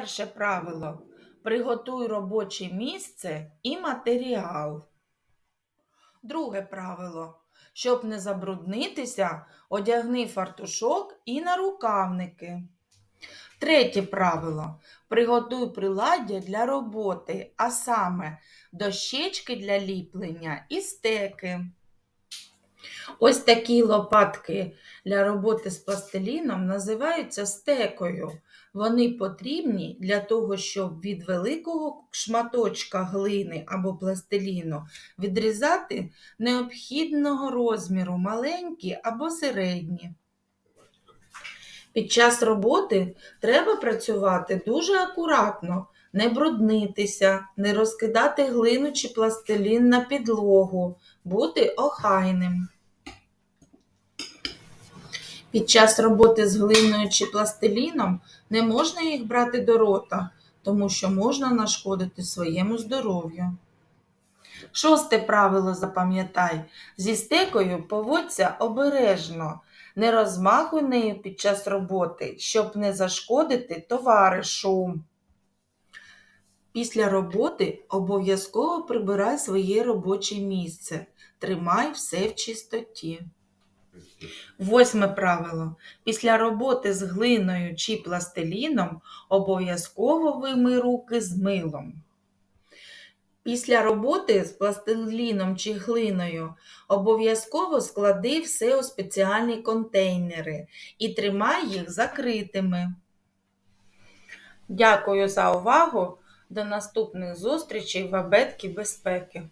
Перше правило. Приготуй робоче місце і матеріал. Друге правило. Щоб не забруднитися, одягни фартушок і нарукавники. Третє правило. Приготуй приладдя для роботи, а саме дощечки для ліплення і стеки. Ось такі лопатки для роботи з пластиліном називаються стекою. Вони потрібні для того, щоб від великого шматочка глини або пластиліну відрізати необхідного розміру маленькі або середні. Під час роботи треба працювати дуже акуратно, не бруднитися, не розкидати глину чи пластилін на підлогу, бути охайним. Під час роботи з глиною чи пластиліном не можна їх брати до рота, тому що можна нашкодити своєму здоров'ю. Шосте правило запам'ятай. Зі стекою поводься обережно, не розмахуй нею під час роботи, щоб не зашкодити товаришу. Після роботи обов'язково прибирай своє робоче місце. Тримай все в чистоті. Восьме правило. Після роботи з глиною чи пластиліном обов'язково вимий руки з милом. Після роботи з пластиліном чи глиною обов'язково склади все у спеціальні контейнери і тримай їх закритими. Дякую за увагу. До наступних зустрічей в абетки безпеки.